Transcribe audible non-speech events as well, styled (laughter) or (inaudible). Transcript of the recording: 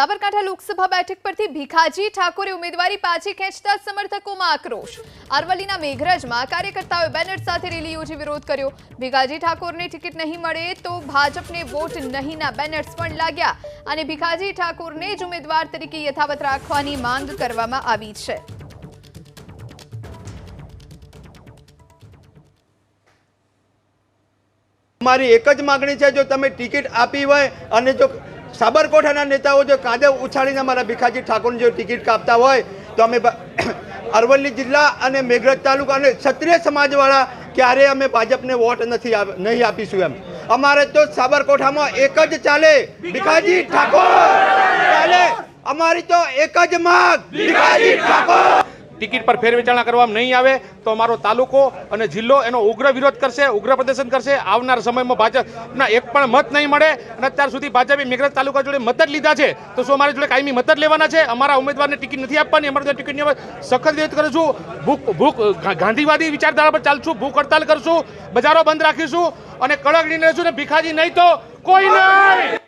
સાબરકાંઠા લોકસભા બેઠક પરથી ભીખાજી ઠાકોરે ઉમેદવારી પાછી ખેંચતા સમર્થકોમાં આક્રોશ. અરવલ્લીના મેઘરજમાં કાર્યકર્તાઓએ બેનર સાથે રેલી યોજી વિરોધ કર્યો. ભીખાજી ઠાકોરને ટિકિટ નહીં મળે તો ભાજપને વોટ નહીંના બેનર્સ પણ લાગ્યા અને ભીખાજી ઠાકોરને જ ઉમેદવાર તરીકે યથાવત રાખવાની માંગ કરવામાં આવી છે. મારી એક જ માગણી છે, જો તમે ટિકિટ આપી હોય અને જો સાબરકોઠાના નેતાઓ જો કાદવ ઉછાળીને મારા ભીખાજી ઠાકોરની જો ટિકિટ કાપતા હોય, તો અમે (coughs) અરવલ્લી જિલ્લા અને મેઘરજ તાલુકા અને ક્ષત્રિય સમાજવાળા ક્યારેય અમે ભાજપને વોટ નથી નહીં આપીશું એમ. અમારે તો સાબરકોઠામાં એક જ ચાલે, ભીખાજી ઠાકોર. ચાલે. અમારી તો એક જ માગ, ભીખાજી ટિકિટ પર ફેરવિચારણા કરવામાં નહીં આવે, તો અમારો તાલુકો અને જિલ્લો એનો ઉગ્ર વિરોધ કરશે, ઉગ્ર પ્રદર્શન કરશે. આવનાર સમયમાં ભાજપના એક પણ મત નહીં મળે અને અત્યાર સુધી ભાજપે મેઘરજ તાલુકા જોડે મત જ લીધા છે. તો શું અમારી જોડે કાયમી મત જ લેવાના છે? અમારા ઉમેદવારને ટિકિટ નથી આપવાની, અમારે ટિકિટની અમે સખત વિરોધ કરીશું ભૂખ ભૂખ ગાંધીવાદી વિચારધારા પર ચાલશું, ભૂખ હડતાલ કરશું, બજારો બંધ રાખીશું અને કડક નિર્ણય શું ને ભીખાજી નહીં તો કોઈ નહીં!